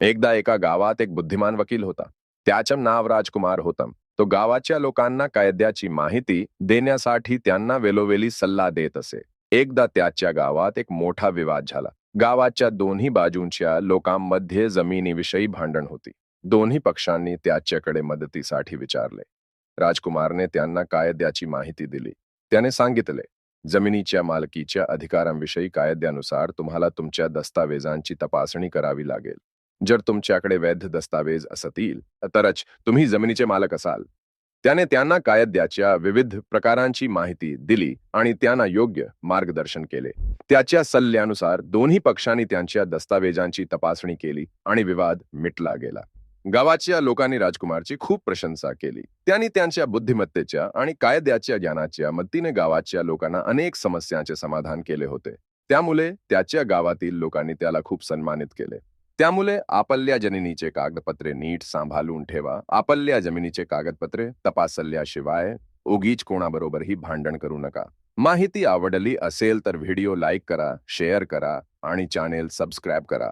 एकदा एका गावात एक बुद्धिमान वकील होता. त्याचं नाव राजकुमार होतं. तो गावाच्या लोकांना कायद्याची माहिती देण्यासाठी त्यांना वेलोवेली सल्ला देत असे. एकदा त्याच्या गावात एक मोठा विवाद झाला. गावाच्या दोन्ही बाजूंच्या लोकांमध्ये जमिनीविषयी भांडण होती. दोन्ही पक्षांनी त्याच्याकडे मदतीसाठी विचारले. राजकुमारने त्यांना कायद्याची माहिती दिली. त्याने सांगितले जमिनीच्या मालकीच्या अधिकारांविषयी कायद्यानुसार तुम्हाला तुमच्या दस्तावेजांची तपासणी करावी लागेल. जर तुमच्याकडे वैध दस्तावेज असतील तरच तुम्ही जमिनीचे मालक असाल. त्याने त्यांना कायद्याच्या विविध प्रकारांची माहिती दिली आणि त्यांना योग्य मार्गदर्शन केले. त्याच्या सल्ल्यानुसार दोन्ही पक्षांनी त्यांच्या दस्तावेजांची तपासणी केली आणि विवाद मिटला गेला. गावाच्या लोकांनी राजकुमारची खूप प्रशंसा केली. त्यांनी त्यांच्या बुद्धिमत्तेच्या आणि कायद्याच्या ज्ञानाच्या मदतीने गावाच्या लोकांना अनेक समस्यांचे समाधान केले होते. त्यामुळे त्याच्या गावातील लोकांनी त्याला खूप सन्मानित केले. त्यामुळे आपल्या जमिनीचे कागदपत्रे नीट सांभाळून ठेवा. आपल्या जमिनीचे कागदपत्रे तपासल्याशिवाय उगीच कोणाबरोबरही भांडण करू नका. माहिती आवडली असेल तर व्हिडिओ लाईक करा शेअर करा आणि चॅनेल सबस्क्राईब करा.